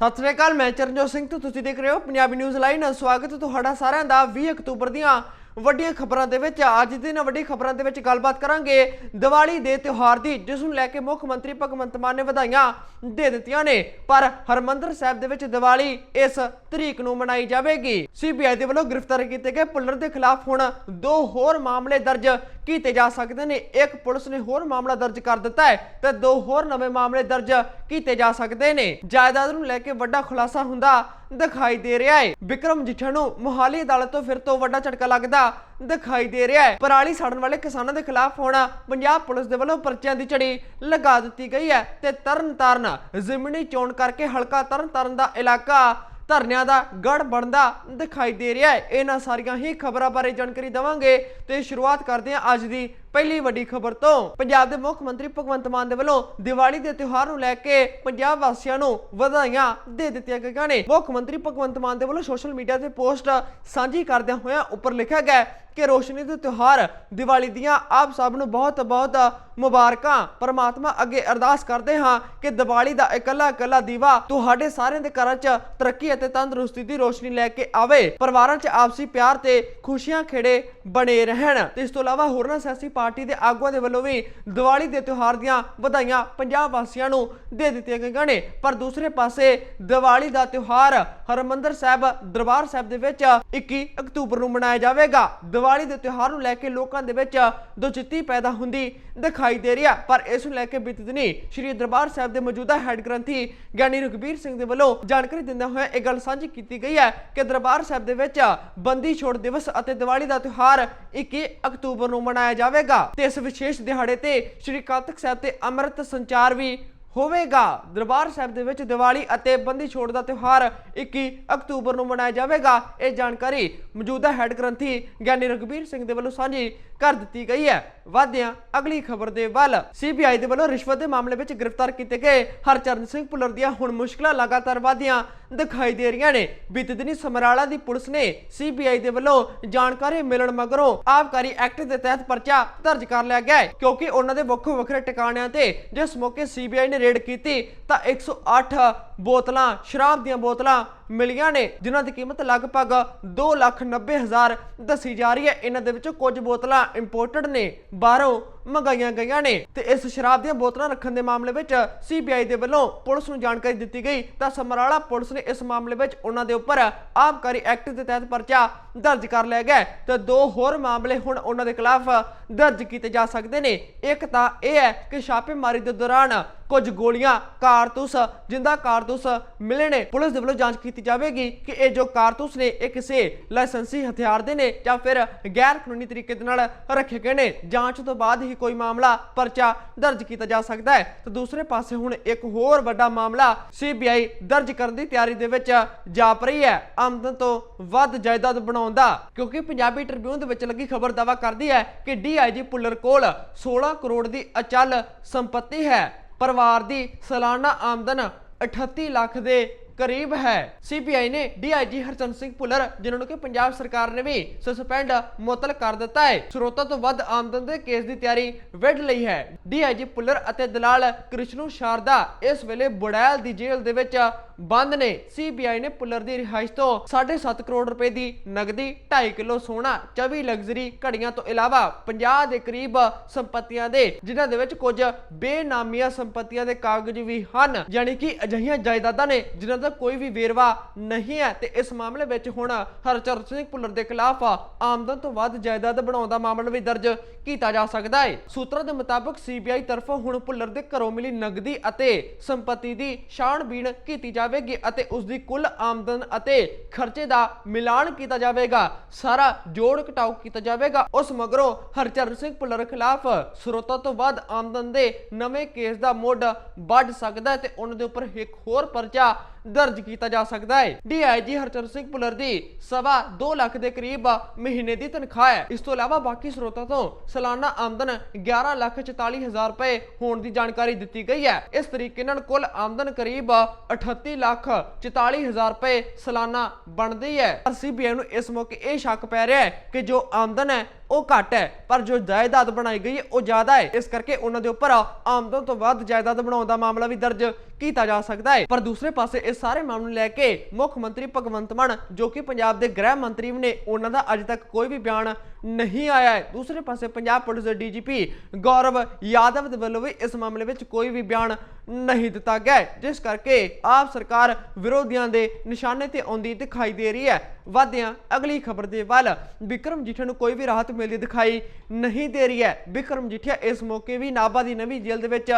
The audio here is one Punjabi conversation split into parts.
ਸਤਿ ਸ੍ਰੀ ਅਕਾਲ, ਮੈਂ ਚਰਨਜੋਤ ਸਿੰਘ ਤੇ ਤੁਸੀਂ ਦੇਖ ਰਹੇ ਹੋ ਪੰਜਾਬੀ ਨਿਊਜ਼ ਲਾਈਨ ਸਵਾਗਤ ਤੁਹਾਡਾ ਸਾਰਿਆਂ ਦਾ 20 ਅਕਤੂਬਰ ਦੀਆਂ ਵੱਡੀਆਂ ਖਬਰਾਂ ਦੇ ਵਿੱਚ। ਅੱਜ ਦੀ ਨਾ ਵੱਡੀ ਖਬਰਾਂ ਦੇ ਵਿੱਚ ਗੱਲਬਾਤ ਕਰਾਂਗੇ ਦੀਵਾਲੀ ਦੇ ਤਿਉਹਾਰ ਦੀ, ਜਿਸ ਨੂੰ ਲੈ ਕੇ ਮੁੱਖ ਮੰਤਰੀ ਭਗਵੰਤ ਮਾਨ ਨੇ ਵਧਾਈਆਂ ਦੇ ਦਿੱਤੀਆਂ ਨੇ। ਪਰ ਹਰਮੰਦਰ ਸਾਹਿਬ ਦੇ ਵਿੱਚ ਦੀਵਾਲੀ ਇਸ ਤਰੀਕ ਨੂੰ ਮਨਾਈ ਜਾਵੇਗੀ। ਸੀਬੀਆਈ ਦੇ ਵੱਲੋਂ ਗ੍ਰਿਫਤਾਰ ਕੀਤੇ ਗਏ ਪੁੱਲਰ ਦੇ ਖਿਲਾਫ ਹੁਣ ਦੋ ਹੋਰ ਮਾਮਲੇ ਦਰਜ ਕੀਤੇ ਜਾ ਸਕਦੇ ਨੇ। ਇੱਕ ਪੁਲਿਸ ਨੇ ਹੋਰ ਮਾਮਲਾ ਦਰਜ ਕਰ ਦਿੱਤਾ ਹੈ ਤੇ ਦੋ ਹੋਰ ਨਵੇਂ ਮਾਮਲੇ ਦਰਜ ਕੀਤੇ ਜਾ ਸਕਦੇ ਨੇ। ਜਾਇਦਾਦ ਨੂੰ ਲੈ ਕੇ ਵੱਡਾ ਖੁਲਾਸਾ ਹੁੰਦਾ ਦਿਖਾਈ ਦੇ ਰਿਹਾ ਹੈ। ਵਿਕਰਮ ਜਿੱਠਾ ਨੂੰ ਮੋਹਾਲੀ ਅਦਾਲਤ ਤੋਂ ਫਿਰ ਤੋਂ ਵੱਡਾ ਝਟਕਾ ਲੱਗਦਾ ਦਿਖਾਈ ਦੇ ਰਿਹਾ ਹੈ। ਪਰਾਲੀ ਸਾੜਨ ਵਾਲੇ ਕਿਸਾਨਾਂ ਦੇ ਖਿਲਾਫ ਹੁਣ ਪੰਜਾਬ ਪੁਲਿਸ ਦੇ ਵੱਲੋਂ ਪਰਚਿਆਂ ਦੀ ਝੜੀ ਲਗਾ ਦਿੱਤੀ ਗਈ ਹੈ ਤੇ ਤਰਨ ਤਾਰਨ ਜ਼ਿਮਨੀ ਚੋਣ ਕਰਕੇ ਹਲਕਾ ਤਰਨ ਦਾ ਇਲਾਕਾ ਧਰਨਿਆਂ ਦਾ ਗੜ ਬਣਦਾ ਦਿਖਾਈ ਦੇ ਰਿਹਾ ਹੈ। ਇਹਨਾਂ ਸਾਰੀਆਂ ਹੀ ਖਬਰਾਂ ਬਾਰੇ ਜਾਣਕਾਰੀ ਦਵਾਂਗੇ ਤੇ ਸ਼ੁਰੂਆਤ ਕਰਦੇ ਹਾਂ ਅੱਜ ਦੀ ਪਹਿਲੀ ਵੱਡੀ ਖਬਰ ਤੋਂ ਪੰਜਾਬ ਦੇ ਮੁੱਖ ਮੰਤਰੀ ਭਗਵੰਤ ਮਾਨ ਦੇ ਵੱਲੋਂ ਦੀਵਾਲੀ ਦੇ ਤਿਉਹਾਰ ਨੂੰ ਲੈ ਕੇ ਪੰਜਾਬ ਵਾਸੀਆਂ ਨੂੰ ਵਧਾਈਆਂ ਦੇ ਦਿੱਤੀਆਂ ਗਈਆਂ ਨੇ। ਮੁੱਖ ਮੰਤਰੀ ਭਗਵੰਤ ਮਾਨ ਦੇ ਵੱਲੋਂ ਸੋਸ਼ਲ ਮੀਡੀਆ ਤੇ ਪੋਸਟ ਸਾਂਝੀ ਕਰਦਿਆਂ ਹੋਇਆਂ ਉੱਪਰ ਲਿਖਿਆ ਗਿਆ ਕਿ ਰੋਸ਼ਨੀ ਦੇ ਤਿਉਹਾਰ ਦੀਵਾਲੀ ਦੀਆਂ ਆਪ ਸਭ ਨੂੰ ਬਹੁਤ ਬਹੁਤ ਮੁਬਾਰਕਾਂ। ਪਰਮਾਤਮਾ ਅੱਗੇ ਅਰਦਾਸ ਕਰਦੇ ਹਾਂ ਕਿ ਦੀਵਾਲੀ ਦਾ ਇਕੱਲਾ ਇਕੱਲਾ ਦੀਵਾ ਤੁਹਾਡੇ ਸਾਰਿਆਂ ਦੇ ਘਰਾਂ 'ਚ ਤਰੱਕੀ ਅਤੇ ਤੰਦਰੁਸਤੀ ਦੀ ਰੋਸ਼ਨੀ ਲੈ ਕੇ ਆਵੇ। ਪਰਿਵਾਰਾਂ 'ਚ ਆਪਸੀ ਪਿਆਰ ਤੇ ਖੁਸ਼ੀਆਂ ਖੇੜੇ ਬਣੇ ਰਹਿਣ। ਤੇ ਇਸ ਤੋਂ ਇਲਾਵਾ ਹੋਰਨਾਂ ਸਿਆਸੀ ਪਾਰਟੀ ਦੇ ਆਗੂਆਂ ਦੇ ਵੱਲੋਂ ਵੀ ਦੀਵਾਲੀ ਦੇ ਤਿਉਹਾਰ ਦੀਆਂ ਵਧਾਈਆਂ ਪੰਜਾਬ ਵਾਸੀਆਂ ਨੂੰ ਦੇ ਦਿੱਤੀਆਂ ਗਈਆਂ ਨੇ। ਪਰ ਦੂਸਰੇ ਪਾਸੇ ਦੀਵਾਲੀ ਦਾ ਤਿਉਹਾਰ ਹਰਮੰਦਰ ਸਾਹਿਬ, ਦਰਬਾਰ ਸਾਹਿਬ ਦੇ ਵਿੱਚ 21 ਅਕਤੂਬਰ ਨੂੰ ਮਨਾਇਆ ਜਾਵੇਗਾ। ਦੀਵਾਲੀ ਦੇ ਤਿਉਹਾਰ ਨੂੰ ਲੈ ਕੇ ਲੋਕਾਂ ਦੇ ਵਿੱਚ ਦੁਚਿੱਤੀ ਪੈਦਾ ਹੁੰਦੀ ਦਿਖਾਈ ਦੇ ਰਹੀ ਹੈ। ਪਰ ਇਸ ਨੂੰ ਲੈ ਕੇ ਬੀਤੇ ਦਿਨੀ ਸ਼੍ਰੀ ਦਰਬਾਰ ਸਾਹਿਬ ਦੇ ਮੌਜੂਦਾ ਹੈੱਡ ਗ੍ਰੰਥੀ ਗਿਆਨੀ ਰਘਬੀਰ ਸਿੰਘ ਦੇ ਵੱਲੋਂ ਜਾਣਕਾਰੀ ਦਿੰਦਿਆਂ ਹੋਇਆ ਇਹ ਗੱਲ ਸਾਂਝੀ ਕੀਤੀ ਗਈ ਹੈ ਕਿ ਦਰਬਾਰ ਸਾਹਿਬ ਦੇ ਵਿੱਚ ਬੰਦੀ ਛੋੜ ਦਿਵਸ ਅਤੇ ਦੀਵਾਲੀ ਦਾ ਤਿਉਹਾਰ 21 ਅਕਤੂਬਰ ਨੂੰ ਮਨਾਇਆ ਜਾਵੇਗਾ। ਤੇ ਇਸ ਵਿਸ਼ੇਸ਼ ਦਿਹਾੜੇ ਤੇ ਸ਼੍ਰੀ ਕਾਤਕ ਸਾਹਿਬ ਤੇ ਅੰਮ੍ਰਿਤ ਸੰਚਾਰ ਵੀ ਹੋਵੇਗਾ। ਦਰਬਾਰ ਸਾਹਿਬ ਦੇ ਵਿੱਚ ਦੀਵਾਲੀ ਅਤੇ ਬੰਦੀ ਛੋੜ ਦਾ ਤਿਉਹਾਰ 21 ਅਕਤੂਬਰ ਨੂੰ ਮਨਾਇਆ ਜਾਵੇਗਾ। ਇਹ ਜਾਣਕਾਰੀ ਮੌਜੂਦਾ ਹੈੱਡ ਗ੍ਰੰਥੀ ਗਿਆਨੀ ਰਘਬੀਰ ਸਿੰਘ ਦੇ ਵੱਲੋਂ ਸਾਂਝੀ ਕਰ ਦਿੱਤੀ ਗਈ ਹੈ। ਵਾਧਿਆਂ, ਅਗਲੀ ਖਬਰ ਦੇ ਵੱਲ ਸੀਬੀਆਈ ਦੇ ਵੱਲੋਂ ਰਿਸ਼ਵਤ ਦੇ ਮਾਮਲੇ ਵਿੱਚ ਗ੍ਰਿਫਤਾਰ ਕੀਤੇ ਗਏ ਹਰਚਰਨ ਸਿੰਘ ਭੁੱਲਰ ਦੀਆਂ ਹੁਣ ਮੁਸ਼ਕਲਾਂ ਲਗਾਤਾਰ ਵਧੀਆਂ ਦਿਖਾਈ ਦੇ ਰਹੀਆਂ ਨੇ। ਬੀਤੇ ਦਿਨੀ ਸਮਰਾਲਾ ਦੀ ਪੁਲਿਸ ਨੇ ਸੀਬੀਆਈ ਦੇ ਵੱਲੋਂ ਜਾਣਕਾਰੀ ਮਿਲਣ ਮਗਰੋਂ ਆਬਕਾਰੀ ਐਕਟ ਦੇ ਤਹਿਤ ਪਰਚਾ ਦਰਜ ਕਰ ਲਿਆ ਗਿਆ ਕਿਉਂਕਿ ਉਹਨਾਂ ਦੇ ਵੱਖੋ ਵੱਖਰੇ ਟਿਕਾਣਿਆਂ ਤੇ ਜਿਸ ਮੌਕੇ ਸੀਬੀਆਈ ਨੇ ਰੇਡ ਕੀਤੀ ਤਾਂ 108 ਬੋਤਲਾਂ, ਸ਼ਰਾਬ ਦੀਆਂ ਬੋਤਲਾਂ ਮਿਲੀਆਂ ਨੇ, ਜਿਨ੍ਹਾਂ ਦੀ ਕੀਮਤ ਲਗਭਗ 290000 ਦੱਸੀ ਜਾ ਰਹੀ ਹੈ। ਇਹਨਾਂ ਦੇ ਵਿੱਚੋਂ ਕੁਝ ਬੋਤਲਾਂ ਇੰਪੋਰਟਡ ਨੇ। ਬਾਹਰੋਂ ਮੰਗਾਈਆਂ ਗਈਆਂ ਨੇ। ਤੇ ਇਸ ਸ਼ਰਾਬ ਦੀਆਂ ਬੋਤਲਾਂ ਰੱਖਣ ਦੇ ਮਾਮਲੇ ਵਿੱਚ ਸੀਬੀਆਈ ਦੇ ਵੱਲੋਂ ਪੁਲਿਸ ਨੂੰ ਜਾਣਕਾਰੀ ਦਿੱਤੀ ਗਈ। ਤਾਂ ਸਮਰਾਲਾ ਪੁਲਿਸ ਨੇ ਇਸ ਮਾਮਲੇ ਵਿੱਚ ਉਹਨਾਂ ਦੇ ਉੱਪਰ ਆਬਕਾਰੀ ਐਕਟ ਦੇ ਤਹਿਤ ਪਰਚਾ ਦਰਜ ਕਰ ਲਿਆ ਗਿਆ ਤੇ ਦੋ ਹੋਰ ਮਾਮਲੇ ਹੁਣ ਉਹਨਾਂ ਦੇ ਖਿਲਾਫ ਦਰਜ ਕੀਤੇ ਜਾ ਸਕਦੇ ਨੇ। ਇੱਕ ਤਾਂ ਇਹ ਹੈ ਕਿ ਛਾਪੇਮਾਰੀ ਦੇ ਦੌਰਾਨ ਕੁਝ ਗੋਲੀਆਂ, ਕਾਰਤੂਸ, ਜਿੰਦਾ ਕਾਰਤੂਸ ਮਿਲੇ ਨੇ। ਪੁਲਿਸ ਦੇ ਵੱਲੋਂ ਜਾਂਚ ਕੀਤੀ ਜਾਵੇਗੀ ਕਿ ਇਹ ਜੋ ਕਾਰਤੂਸ ਨੇ, ਇਹ ਕਿਸੇ ਲਾਇਸੈਂਸੀ ਹਥਿਆਰ ਦੇ ਨੇ ਜਾਂ ਫਿਰ ਗੈਰ ਕਾਨੂੰਨੀ ਤਰੀਕੇ ਦੇ ਨਾਲ ਰੱਖੇ ਗਏ ਨੇ। ਜਾਂਚ ਤੋਂ ਬਾਅਦ ਹੀ ਕੋਈ ਮਾਮਲਾ ਪਰਚਾ ਦਰਜ ਕੀਤਾ ਜਾ ਸਕਦਾ ਹੈ। ਤੇ ਦੂਸਰੇ ਪਾਸੇ ਹੁਣ ਇੱਕ ਹੋਰ ਵੱਡਾ ਮਾਮਲਾ ਸੀਬੀਆਈ ਦਰਜ ਕਰਨ ਦੀ ਤਿਆਰੀ ਦੇ ਵਿੱਚ ਜਾਪ ਰਹੀ ਹੈ। ਆਮਦਨ ਤੋਂ ਵੱਧ ਜਾਇਦਾਦ ਬਣਾਉਣ ਦਾ, ਕਿਉਂਕਿ ਪੰਜਾਬੀ ਟ੍ਰਿਬਿਊਨ ਦੇ ਵਿੱਚ ਲੱਗੀ ਖਬਰ ਦਾਵਾ ਕਰਦੀ ਹੈ ਕਿ ਡੀਆਈਜੀ ਪੁੱਲਰ ਕੋਲ 16 ਕਰੋੜ ਦੀ ਅਚਲ ਸੰਪਤੀ ਹੈ। ਪਰਿਵਾਰ ਦੀ ਸਾਲਾਨਾ ਆਮਦਨ 38 ਲੱਖ ਦੇ ਕਰੀਬ ਹੈ। ਸੀਬੀਆਈ ਨੇ ਡੀਆਈਜੀ ਹਰਚੰਦ ਸਿੰਘ ਪੁੱਲਰ ਜਿਨ੍ਹਾਂ ਨੂੰ ਕਿ ਪੰਜਾਬ ਸਰਕਾਰ ਨੇ ਵੀ ਸਸਪੈਂਡ ਮੁਅਤਲ ਕਰ ਦਿੱਤਾ ਹੈ। ਸਰੋਤਾਂ ਤੋਂ ਵੱਧ ਆਮਦਨ ਦੇ ਕੇਸ ਦੀ ਤਿਆਰੀ ਵਿੱਢ ਲਈ ਹੈ। ਡੀਆਈਜੀ ਪੁੱਲਰ ਅਤੇ ਦਲਾਲ ਕ੍ਰਿਸ਼ਨੂ ਸ਼ਾਰਦਾ ਇਸ ਵੇਲੇ ਬੁੜੈਲ ਦੀ ਜੇਲ੍ਹ ਦੇ ਵਿੱਚ ਬੰਦ ਨੇ। ਸੀਬੀਆਈ ਨੇ ਪੁੱਲਰ ਦੀ ਰਿਹਾਇਸ਼ ਤੋਂ 7.5 ਕਰੋੜ ਰੁਪਏ ਦੀ ਨਗਦੀ 2.5 ਕਿਲੋ ਸੋਨਾ 24 ਲਗਜ਼ਰੀ ਘੜੀਆਂ ਤੋਂ ਇਲਾਵਾ 50 ਦੇ ਕਰੀਬ ਸੰਪਤੀਆਂ ਦੇ, ਜਿਨ੍ਹਾਂ ਦੇ ਵਿੱਚ ਕੁਝ ਬੇਨਾਮੀਆਂ ਸੰਪਤੀਆਂ ਦੇ ਕਾਗਜ਼ ਵੀ ਹਨ। ਯਾਨੀ ਕਿ ਅਜਿਹੀਆਂ ਜਾਇਦਾਦਾਂ ਨੇ ਜਿਨ੍ਹਾਂ ਕੋਈ ਵੀ ਵੇਰਵਾ ਨਹੀਂ ਹੈ। ਤੇ ਇਸ ਮਾਮਲੇ ਵਿੱਚ ਹੁਣ ਹਰਚਰਨ ਸਿੰਘ ਭੁੱਲਰ ਦੇ ਖਿਲਾਫ ਆਮਦਨ ਤੋਂ ਵੱਧ ਜਾਇਦਾਦ ਬਣਾਉਣ ਦਾ ਮਾਮਲਾ ਵੀ ਦਰਜ ਕੀਤਾ ਜਾ ਸਕਦਾ ਹੈ। ਸੂਤਰਾਂ ਦੇ ਮੁਤਾਬਕ ਸੀਬੀਆਈ ਤਰਫੋਂ ਹੁਣ ਭੁੱਲਰ ਦੇ ਘਰੋਂ ਮਿਲੀ ਨਗਦੀ ਅਤੇ ਸੰਪत्ति ਦੀ ਛਾਣਬੀਣ ਕੀਤੀ ਜਾਵੇਗੀ ਅਤੇ ਉਸ ਦੀ ਕੁੱਲ ਆਮਦਨ ਅਤੇ ਖਰਚੇ ਦਾ ਮਿਲਾਨ ਕੀਤਾ ਜਾਵੇਗਾ। ਸਾਰਾ ਜੋੜ ਘਟਾਓ ਕੀਤਾ ਜਾਵੇਗਾ। ਉਸ ਮਗਰੋਂ ਹਰਚਰਨ ਸਿੰਘ ਭੁੱਲਰ ਖਿਲਾਫ ਸਰੋਤਾਂ ਤੋਂ ਵੱਧ ਆਮਦਨ ਦੇ ਨਵੇਂ ਕੇਸ ਦਾ ਮੁੱਢ ਵੱਢ ਸਕਦਾ ਹੈ ਤੇ ਉਹਨਾਂ ਦੇ ਉੱਪਰ ਇੱਕ ਹੋਰ ਪਰਚਾ ਦਰਜ ਕੀਤਾ ਜਾ ਸਕਦਾ ਹੈ। ਡੀਆਈਜੀ ਹਰਚਰਨ ਸਿੰਘ ਭੁੱਲਰ ਦੀ ਸਵਾ 2 ਲੱਖ ਦੇ ਕਰੀਬ ਮਹੀਨੇ ਦੀ ਤਨਖਾਹ ਹੈ। ਇਸ ਤੋਂ ਇਲਾਵਾ ਬਾਕੀ ਸਰੋਤਾਂ ਤੋਂ ਸਾਲਾਨਾ ਆਮਦਨ 11 ਲੱਖ 44 ਹਜ਼ਾਰ ਰੁਪਏ ਹੋਣ ਦੀ ਜਾਣਕਾਰੀ ਦਿੱਤੀ ਗਈ ਹੈ। ਇਸ ਤਰੀਕੇ ਨਾਲ ਕੁੱਲ ਆਮਦਨ ਕਰੀਬ 38 ਲੱਖ 44 ਹਜ਼ਾਰ ਰੁਪਏ ਸਾਲਾਨਾ ਬਣਦੀ ਹੈ। ਪਰ ਸੀਬੀਆਈ ਨੂੰ ਇਸ ਮੌਕੇ ਇਹ ਸ਼ੱਕ ਪੈ ਰਿਹਾ ਹੈ ਕਿ ਜੋ ਆਮਦਨ ਹੈ ਉਹ ਘੱਟ ਹੈ, ਪਰ ਜੋ ਜਾਇਦਾਦ ਬਣਾਈ ਗਈ ਹੈ, ਉਹ ਜ਼ਿਆਦਾ ਹੈ। ਇਸ ਕਰਕੇ ਉਹਨਾਂ ਦੇ ਉੱਪਰ ਆਮਦਨ ਤੋਂ ਵੱਧ ਜਾਇਦਾਦ ਬਣਾਉਣ ਦਾ ਮਾਮਲਾ ਵੀ ਦਰਜ ਕੀਤਾ ਜਾ ਸਕਦਾ ਹੈ। ਪਰ ਦੂਸਰੇ ਪਾਸੇ ਇਸ ਸਾਰੇ ਮਾਮਲੇ ਨੂੰ ਲੈ ਕੇ ਮੁੱਖ ਮੰਤਰੀ ਭਗਵੰਤ ਮਾਨ, ਜੋ ਕਿ ਪੰਜਾਬ ਦੇ ਗ੍ਰਹਿ ਮੰਤਰੀ ਵੀ ਨੇ, ਉਹਨਾਂ ਦਾ ਅਜੇ ਤੱਕ ਕੋਈ ਵੀ ਬਿਆਨ ਨਹੀਂ ਆਇਆ ਹੈ। ਦੂਸਰੇ ਪਾਸੇ ਪੰਜਾਬ ਪੁਲਿਸ ਦੇ ਡੀਜੀਪੀ ਗੌਰਵ ਯਾਦਵ ਦੇ ਵੱਲੋਂ ਵੀ ਇਸ ਮਾਮਲੇ ਵਿੱਚ ਕੋਈ ਵੀ ਬਿਆਨ ਨਹੀਂ ਦਿੱਤਾ ਗਿਆ ਜਿਸ ਕਰਕੇ ਆਪ ਸਰਕਾਰ ਵਿਰੋਧੀਆਂ ਦੇ ਨਿਸ਼ਾਨੇ ਤੇ ਆਉਂਦੀ ਦਿਖਾਈ ਦੇ ਰਹੀ ਹੈ। ਵਾਦਿਆਂ ਅਗਲੀ ਖਬਰ ਦੇ ਵੱਲ ਵਿਕਰਮ ਜੀਠਾ ਨੂੰ ਕੋਈ ਵੀ ਰਾਹਤ ਮਿਲਦੀ ਦਿਖਾਈ ਨਹੀਂ ਦੇ ਰਹੀ ਹੈ। ਵਿਕਰਮ ਜੀਠਾ ਇਸ ਮੌਕੇ ਵੀ ਨਾਭਾ ਦੀ ਨਵੀਂ ਜੇਲ੍ਹ ਦੇ ਵਿੱਚ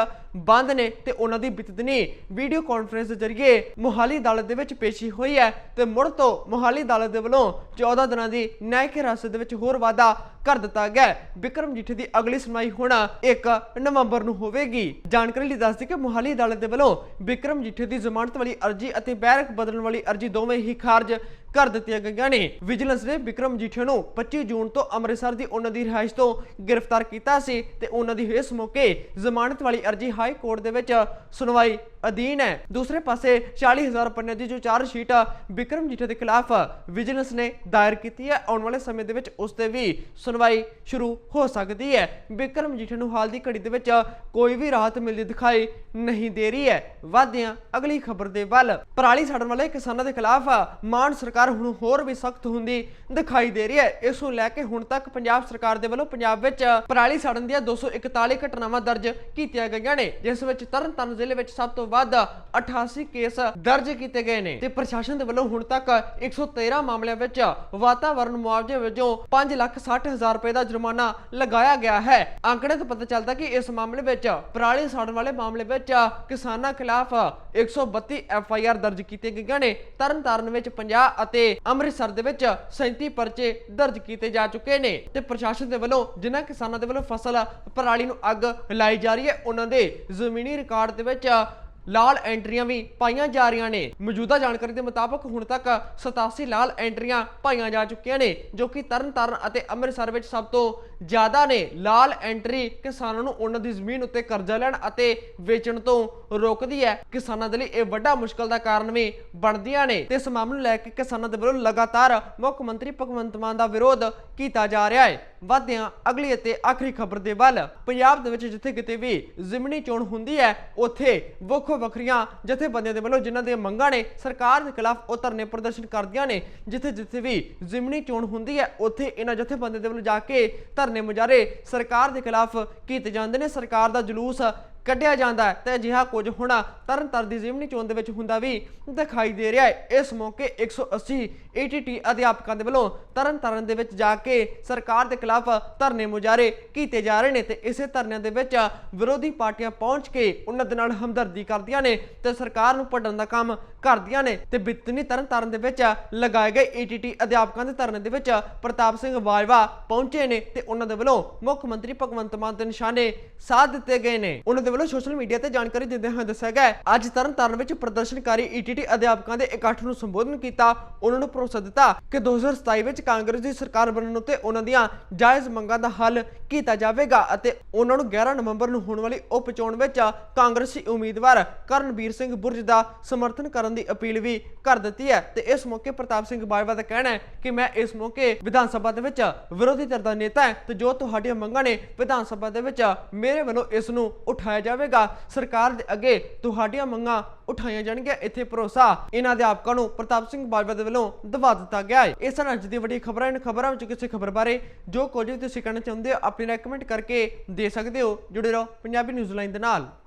ਬੰਦ ਨੇ ਤੇ ਉਹਨਾਂ ਦੀ ਬਿਤਦਨੀ ਵੀਡੀਓ ਕਾਨਫਰੰਸ ਦੇ ਜ਼ਰੀਏ ਮੁਹਾਲੀ ਅਦਾਲਤ ਦੇ ਵਿੱਚ ਪੇਸ਼ੀ ਹੋਈ ਹੈ ਤੇ ਮੁੜ ਤੋਂ ਮੁਹਾਲੀ ਅਦਾਲਤ ਦੇ ਵੱਲੋਂ 14 ਦਿਨਾਂ ਦੀ ਨਿਆਇਕ ਹਿਰਾਸਤ ਦੇ ਵਿੱਚ ਹੋਰ ਵਾਅਦਾ ਕਰ ਦਿੱਤਾ ਗਿਆ ਵਿਕਰਮ ਜੀਠੇ ਦੀ ਅਗਲੀ ਸੁਣਵਾਈ ਹੁਣ 1 ਨਵੰਬਰ ਨੂੰ ਹੋਵੇਗੀ। ਜਾਣਕਾਰੀ ਲਈ ਦੱਸਦੀ ਕਿ ਮੁਹਾਲੀ ਅਦਾਲਤ ਦੇ ਵੱਲੋਂ ਵਿਕਰਮ ਜੀਠੇ ਦੀ ਜ਼ਮਾਨਤ ਵਾਲੀ ਅਰਜੀ ਅਤੇ ਬੈਰਕ ਬਦਲਣ ਵਾਲੀ ਅਰਜੀ ਦੋਵੇਂ ਹੀ ਖਾਰਜ ਕਰ ਦਿੱਤੀਆਂ ਗਈਆਂ ਨੇ। ਵਿਜੀਲੈਂਸ ਨੇ ਵਿਕਰਮ ਜੀਠੇ ਨੂੰ 25 ਜੂਨ ਤੋਂ ਅੰਮ੍ਰਿਤਸਰ ਦੀ ਉਹਨਾਂ ਦੀ ਰਿਹਾਇਸ਼ ਤੋਂ ਗ੍ਰਿਫਤਾਰ ਕੀਤਾ ਸੀ ਤੇ ਉਹਨਾਂ ਦੀ ਇਸ ਮੌਕੇ ਜ਼ਮਾਨਤ ਵਾਲੀ ਅਰਜੀ ਹਾਈ ਕੋਰਟ ਦੇ ਵਿੱਚ ਸੁਣਵਾਈ ਅਧੀਨ ਹੈ। ਦੂਸਰੇ ਪਾਸੇ 40000 ਪੰਨੇ ਦੀ ਜੋ ਚਾਰਜ ਸ਼ੀਟ ਵਿਕਰਮ ਜੀਠੇ ਦੇ ਖਿਲਾਫ ਵਿਜੀਲੈਂਸ ਨੇ ਦਾਇਰ ਕੀਤੀ ਹੈ। ਆਉਣ ਵਾਲੇ ਸਮੇਂ ਦੇ ਵਿੱਚ ਉਸ ਤੇ ਵੀ ਸੁਣਵਾਈ ਸ਼ੁਰੂ ਹੋ ਸਕਦੀ ਹੈ। ਵਿਕਰਮ ਜੀਠੇ ਨੂੰ ਹਾਲ ਦੀ ਘੜੀ ਦੇ ਵਿੱਚ ਕੋਈ ਵੀ ਰਾਹਤ ਮਿਲਦੀ ਦਿਖਾਈ ਨਹੀਂ ਦੇ ਰਹੀ ਹੈ। ਵਾਦਿਆਂ ਅਗਲੀ ਖਬਰ ਦੇ ਵੱਲ ਪਰਾਲੀ ਸਾੜਨ ਵਾਲੇ ਕਿਸਾਨਾਂ ਦੇ ਖਿਲਾਫ ਮਾਨ ਸਰਕਾਰ ਹੁਣ ਹੋਰ ਵੀ ਸਖਤ ਹੁੰਦੀ ਦਿਖਾਈ ਦੇ ਰਹੀ ਹੈ। ਇਸ ਨੂੰ ਲੈ ਕੇ ਹੁਣ ਤੱਕ ਪੰਜਾਬ ਸਰਕਾਰ ਦੇ ਵੱਲੋਂ ਪੰਜਾਬ ਵਿੱਚ ਪਰਾਲੀ ਸਾੜਨ ਦੀਆਂ 241 ਘਟਨਾਵਾਂ ਦਰਜ ਕੀਤੀਆਂ ਗਈਆਂ ਨੇ। ਜਿਸ ਵਿੱਚ ਤਰਨਤਾਰਨ ਜ਼ਿਲ੍ਹੇ ਵਿੱਚ ਸਭ ਤੋਂ ਵੱਧ 88 ਕੇਸ ਦਰਜ ਕੀਤੇ ਗਏ ਨੇ। ਤੇ ਪ੍ਰਸ਼ਾਸਨ ਦੇ ਵੱਲੋਂ ਹੁਣ ਤੱਕ 113 ਮਾਮਲਿਆਂ ਵਿੱਚ ਵਾਤਾਵਰਣ ਮੁਆਵਜ਼ੇ ਵਜੋਂ 5 ਲੱਖ 60 ਹਜ਼ਾਰ ਰੁਪਏ ਦਾ ਜੁਰਮਾਨਾ ਲਗਾਇਆ ਗਿਆ ਹੈ। ਅੰਕੜੇ ਤੋਂ ਪਤਾ ਚੱਲਦਾ ਕਿ ਇਸ ਮਾਮਲੇ ਵਿੱਚ ਪਰਾਲੀ ਸਾੜਨ ਵਾਲੇ ਮਾਮਲੇ ਵਿੱਚ ਕਿਸਾਨਾਂ ਖਿਲਾਫ 132 ਐਫ ਆਈ ਆਰ ਦਰਜ ਕੀਤੀਆਂ ਗਈਆਂ ਨੇ। ਤਰਨਤਾਰਨ ਵਿੱਚ 50 ਅਤੇ ਅੰਮ੍ਰਿਤਸਰ ਦੇ ਵਿੱਚ 37 ਪਰਚੇ ਦਰਜ ਕੀਤੇ ਜਾ ਚੁੱਕੇ ਨੇ। ਤੇ ਪ੍ਰਸ਼ਾਸਨ ਦੇ ਵੱਲੋਂ ਜਿਨ੍ਹਾਂ ਕਿਸਾਨਾਂ ਦੇ ਵੱਲੋਂ ਫਸਲ ਪਰਾਲੀ ਨੂੰ ਅੱਗ ਲਾਈ ਜਾ ਰਹੀ ਹੈ, ਉਹਨਾਂ ਦੇ ਜ਼ਮੀਨੀ ਰਿਕਾਰਡ ਦੇ ਵਿੱਚ ਲਾਲ ਐਂਟਰੀਆਂ ਵੀ ਪਾਈਆਂ ਜਾ ਰਹੀਆਂ ਨੇ। ਮੌਜੂਦਾ ਜਾਣਕਾਰੀ ਦੇ ਮੁਤਾਬਕ ਹੁਣ ਤੱਕ 87 ਲਾਲ ਐਂਟਰੀਆਂ ਪਾਈਆਂ ਜਾ ਚੁੱਕੀਆਂ ਨੇ, ਜੋ ਕਿ ਤਰਨਤਾਰਨ ਅਤੇ ਅੰਮ੍ਰਿਤਸਰ ਵਿੱਚ ਸਭ ਤੋਂ ਜ਼ਿਆਦਾ ਨੇ। ਲਾਲ ਐਂਟਰੀ ਕਿਸਾਨਾਂ ਨੂੰ ਉਹਨਾਂ ਦੀ ਜ਼ਮੀਨ ਉੱਤੇ ਕਰਜ਼ਾ ਲੈਣ ਅਤੇ ਵੇਚਣ ਤੋਂ ਰੋਕਦੀ ਹੈ। ਕਿਸਾਨਾਂ ਦੇ ਲਈ ਇਹ ਵੱਡਾ ਮੁਸ਼ਕਲ ਦਾ ਕਾਰਨ ਵੀ ਬਣਦੀਆਂ ਨੇ। ਤੇ ਇਸ ਮਾਮਲੇ ਨੂੰ ਲੈ ਕੇ ਕਿਸਾਨਾਂ ਦੇ ਵੱਲੋਂ ਲਗਾਤਾਰ ਮੁੱਖ ਮੰਤਰੀ ਭਗਵੰਤ ਮਾਨ ਦਾ ਵਿਰੋਧ ਕੀਤਾ ਜਾ ਰਿਹਾ ਹੈ। ਵਾਦਿਆਂ ਅਗਲੀ ਅਤੇ ਆਖਰੀ ਖਬਰ ਦੇ ਵੱਲ ਪੰਜਾਬ ਦੇ ਵਿੱਚ ਜਿੱਥੇ ਕਿਤੇ ਵੀ ਜ਼ਿਮਨੀ ਚੋਣ ਹੁੰਦੀ ਹੈ, ਉੱਥੇ ਵੱਖੋ ਵੱਖੋ ਵੱਖਰੀਆਂ ਜਥੇਬੰਦੀਆਂ ਦੇ ਵੱਲੋਂ ਜਿਨ੍ਹਾਂ ਦੀਆਂ ਮੰਗਾਂ ਨੇ ਸਰਕਾਰ ਦੇ ਖਿਲਾਫ ਉਹ ਧਰਨੇ ਪ੍ਰਦਰਸ਼ਨ ਕਰਦੀਆਂ ਨੇ, ਜਿੱਥੇ ਜਿੱਥੇ ਵੀ ਜ਼ਿਮਨੀ ਚੋਣ ਹੁੰਦੀ ਹੈ, ਉੱਥੇ ਇਹਨਾਂ ਜਥੇਬੰਦੀਆਂ ਦੇ ਵੱਲੋਂ ਜਾ ਕੇ ਧਰਨੇ ਮੁਜ਼ਾਹਰੇ ਸਰਕਾਰ ਦੇ ਖਿਲਾਫ ਕੀਤੇ ਜਾਂਦੇ ਨੇ। ਸਰਕਾਰ ਦਾ ਜਲੂਸ ਕੱਢਿਆ ਜਾਂਦਾ ਹੈ ਤੇ ਅਜਿਹਾ ਕੁਝ ਹੋਣਾ ਤਰਨਤਾਰਨ ਦੀ ਜ਼ਿਮਨੀ ਚੋਣ ਦੇ ਵਿੱਚ ਹੁੰਦਾ ਵੀ ਦਿਖਾਈ ਦੇ ਰਿਹਾ ਹੈ। ਇਸ ਮੌਕੇ 180 ATT ਅਧਿਆਪਕਾਂ ਦੇ ਵੱਲੋਂ ਤਰਨਤਾਰਨ ਦੇ ਵਿੱਚ ਜਾ ਕੇ ਸਰਕਾਰ ਦੇ ਖਿਲਾਫ ਧਰਨੇ ਮੁਜ਼ਾਹਰੇ ਕੀਤੇ ਜਾ ਰਹੇ ਨੇ ਤੇ ਇਸੇ ਧਰਨਿਆਂ ਦੇ ਵਿੱਚ ਵਿਰੋਧੀ ਪਾਰਟੀਆਂ ਪਹੁੰਚ ਕੇ ਉਹਨਾਂ ਦੇ ਨਾਲ ਹਮਦਰਦੀ ਕਰਦੀਆਂ ਨੇ ਤੇ ਸਰਕਾਰ ਨੂੰ ਪੜਨ ਦਾ ਕੰਮ ਕਰਦੀਆਂ ਨੇ ਤੇ ਬਿਤਨੀ ਤਰਨਤਾਰਨ ਦੇ ਵਿੱਚ ਲਗਾਏ ਗਏ ATT ਅਧਿਆਪਕਾਂ ਦੇ ਧਰਨੇ ਦੇ ਵਿੱਚ ਪ੍ਰਤਾਪ ਸਿੰਘ ਬਾਜਵਾ ਪਹੁੰਚੇ ਨੇ ਤੇ ਉਹਨਾਂ ਦੇ ਵੱਲੋਂ ਮੁੱਖ ਮੰਤਰੀ ਭਗਵੰਤ ਮਾਨ ਦੇ ਨਿਸ਼ਾਨੇ ਸਾਧ ਦਿੱਤੇ ਗਏ ਨੇ। ਉਹਨਾਂ ਦੇ ਵੱਲੋਂ ਸੋਸ਼ਲ ਮੀਡੀਆ ਤੇ ਜਾਣਕਾਰੀ ਦਿੰਦੇ ਹੋਏ ਦੱਸਿਆ ਗਿਆ ਹੈ, ਅੱਜ ਤਰਨਤਾਰਨ ਵਿੱਚ ਪ੍ਰਦਰਸ਼ਨਕਾਰੀ ETT ਅਧਿਆਪਕਾਂ ਦੇ ਇਕੱਠ ਨੂੰ ਸੰਬੋਧਨ ਕੀਤਾ। ਉਹਨਾਂ ਨੂੰ ਭਰੋਸਾ ਦਿੱਤਾ ਕਿ 2027 ਵਿੱਚ ਕਾਂਗਰਸ ਦੀ ਸਰਕਾਰ ਬਣਨ ਉੱਤੇ ਉਹਨਾਂ ਦੀਆਂ ਜਾਇਜ਼ ਮੰਗਾਂ ਦਾ ਹੱਲ ਕੀਤਾ ਜਾਵੇਗਾ ਅਤੇ ਉਹਨਾਂ ਨੂੰ 11 ਨਵੰਬਰ ਨੂੰ ਹੋਣ ਵਾਲੀ ਉਪ ਚੋਣ ਵਿੱਚ ਕਾਂਗਰਸੀ ਉਮੀਦਵਾਰ ਕਰਨਵੀਰ ਸਿੰਘ ਬੁਰਜ ਦਾ ਸਮਰਥਨ ਕਰਨ ਦੀ ਅਪੀਲ ਵੀ ਕਰ ਦਿੱਤੀ ਹੈ। ਤੇ ਇਸ ਮੌਕੇ ਪ੍ਰਤਾਪ ਸਿੰਘ ਬਾਜਵਾ ਦਾ ਕਹਿਣਾ ਹੈ ਕਿ ਮੈਂ ਇਸ ਮੌਕੇ ਵਿਧਾਨ ਸਭਾ ਦੇ ਵਿੱਚ ਵਿਰੋਧੀ ਧਿਰ ਦਾ ਨੇਤਾ ਹਾਂ ਤੇ ਜੋ ਤੁਹਾਡੀਆਂ ਮੰਗਾਂ ਨੇ ਵਿਧਾਨ ਸਭਾ ਦੇ ਵਿੱਚ ਮੇਰੇ ਵੱਲੋਂ ਇਸ ਨੂੰ ਉਠਾਇਆ ਜਾਵੇਗਾ। ਸਰਕਾਰ ਦੇ ਅੱਗੇ ਤੁਹਾਡੀਆਂ ਮੰਗਾਂ ਉਠਾਈਆਂ ਜਾਣਗੀਆਂ। ਇੱਥੇ ਭਰੋਸਾ ਇਹਨਾਂ ਅਧਿਆਪਕਾਂ ਨੂੰ ਪ੍ਰਤਾਪ ਸਿੰਘ ਬਾਜਵਾ ਦੇ ਵੱਲੋਂ ਦਵਾ ਦਿੱਤਾ ਗਿਆ ਹੈ। ਇਸ ਨਾਲ ਅੱਜ ਦੀ ਵੱਡੀ ਖਬਰਾਂ, ਇਹਨਾਂ ਖਬਰਾਂ ਵਿੱਚ ਕਿਸੇ ਖਬਰ ਬਾਰੇ ਜੋ ਕੁਝ ਵੀ ਤੁਸੀਂ ਕਹਿਣਾ ਚਾਹੁੰਦੇ ਹੋ, ਆਪਣੀ ਰਾਏ ਕਰਕੇ ਦੇ ਸਕਦੇ ਹੋ। ਜੁੜੇ ਰਹੋ ਪੰਜਾਬੀ ਨਿਊਜ਼ ਲਾਈਨ ਦੇ ਨਾਲ।